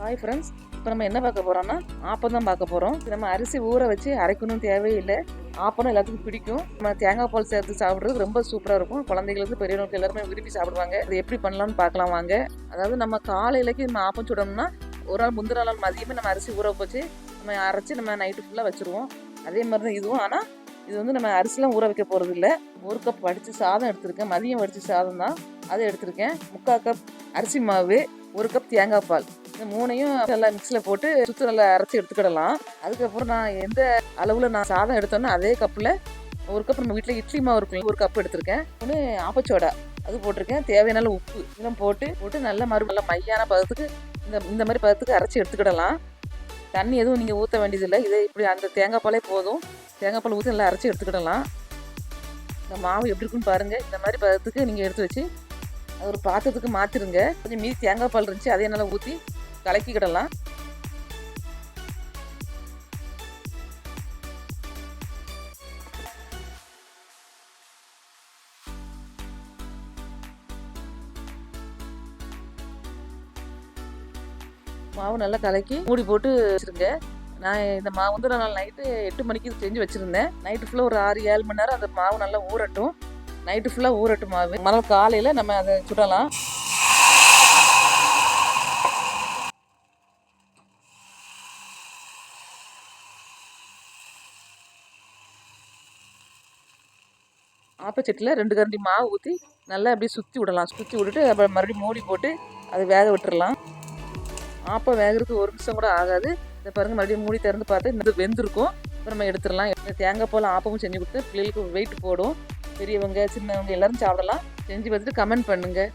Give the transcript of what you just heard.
Hi friends இப்போ நம்ம என்ன பார்க்க போகிறோம்னா ஆப்பம் தான் பார்க்க போகிறோம் நம்ம அரிசி ஊற வச்சு அரைக்கணும் தேவையில்லை. ஆப்பம்னா எல்லாத்துக்கும் பிடிக்கும். நம்ம தேங்காய் பால் சேர்த்து சாப்பிட்றது ரொம்ப சூப்பராக இருக்கும். குழந்தைங்களுக்கு பெரியவங்களுக்கு எல்லாருமே விரும்பி சாப்பிடுவாங்க. அது எப்படி பண்ணலாம்னு பார்க்கலாம் வாங்க. அதாவது நம்ம காலையிலக்கு நம்ம ஆப்பம் சுடணும்னா ஒரு நாள் முந்தின நாள் மதியமே நம்ம அரிசி ஊற வச்சு நம்ம அரைச்சி நம்ம நைட்டு ஃபுல்லாக வச்சுருவோம். அதே மாதிரி தான் இதுவும். ஆனால் இது வந்து நம்ம அரிசிலாம் ஊற வைக்க போகிறது இல்லை. ஒரு கப் வடித்து சாதம் எடுத்திருக்கேன். மதியம் வடித்த சாதம் தான் அதை எடுத்திருக்கேன். முக்கால் கப் அரிசி மாவு ஒரு கப் தேங்காய் பால். இந்த மூணையும் நல்லா மிக்ஸில் போட்டு சுத்து நல்லா அரைச்சி எடுத்துக்கிடலாம். அதுக்கப்புறம் நான் எந்த அளவில் நான் சாதம் எடுத்தோன்னோ அதே கப்பில் ஒரு கப் நம்ம வீட்டில் இட்லி மாவு இருக்கும் ஒரு கப் எடுத்திருக்கேன். ஒன்று ஆப்பச்சோடா அது போட்டிருக்கேன். தேவையான உப்பு இதெல்லாம் போட்டு போட்டு நல்லா மறு நல்லா மையான பதத்துக்கு இந்த இந்த மாதிரி பதத்துக்கு அரைச்சி எடுத்துக்கிடலாம். தண்ணி எதுவும் நீங்கள் ஊற்ற வேண்டியதில்லை. இதே இப்படி அந்த தேங்காய் பாலே போதும். தேங்காய் பால் ஊற்றி நல்லா அரைச்சி எடுத்துக்கிடலாம். இந்த மாவு எப்படி இருக்குன்னு பாருங்கள் இந்த மாதிரி பதத்துக்கு நீங்கள் எடுத்து வச்சு அது ஒரு பாத்திரத்துக்கு மாற்றிருங்க கொஞ்சம் மீதி தேங்காய் பால் இருந்துச்சு அதே நல்லா ஊற்றி கலக்கிக்கிடலாம் மாவு நல்லா கலக்கி மூடி போட்டு வச்சுருங்க. நான் இந்த மாவு வந்து நான் நைட்டு எட்டு மணிக்கு செஞ்சு வச்சுருந்தேன். நைட்டு ஃபுல்லாக ஒரு ஆறு ஏழு மணி நேரம் அந்த மாவு நல்லா ஊறட்டும். நைட்டு ஃபுல்லாக ஊறட்டும் மாவு. மறுநாள் காலையில் நம்ம அதை சுடலாம். ஆப்பச்சட்டியில் ரெண்டு கரண்டி மாவு ஊற்றி நல்லா அப்படியே சுற்றி விடலாம். சுற்றி விட்டுட்டு அப்புறம் மறுபடியும் மூடி போட்டு அது வேக விட்டுறலாம். ஆப்பம் வேகிறதுக்கு ஒரு நிமிஷம் கூட ஆகாது. இதை பாருங்க மறுபடியும் மூடி திறந்து பார்த்து இந்த வெந்திருக்கும். அப்புறம் நம்ம எடுத்துடலாம். இந்த தேங்காய் போல் ஆப்பமும் செஞ்சு கொடுத்து பிள்ளைகளுக்கு வெயிட் போடும். பெரியவங்க சின்னவங்க எல்லோரும் சாப்பிடலாம். செஞ்சு பார்த்துட்டு கமெண்ட் பண்ணுங்கள்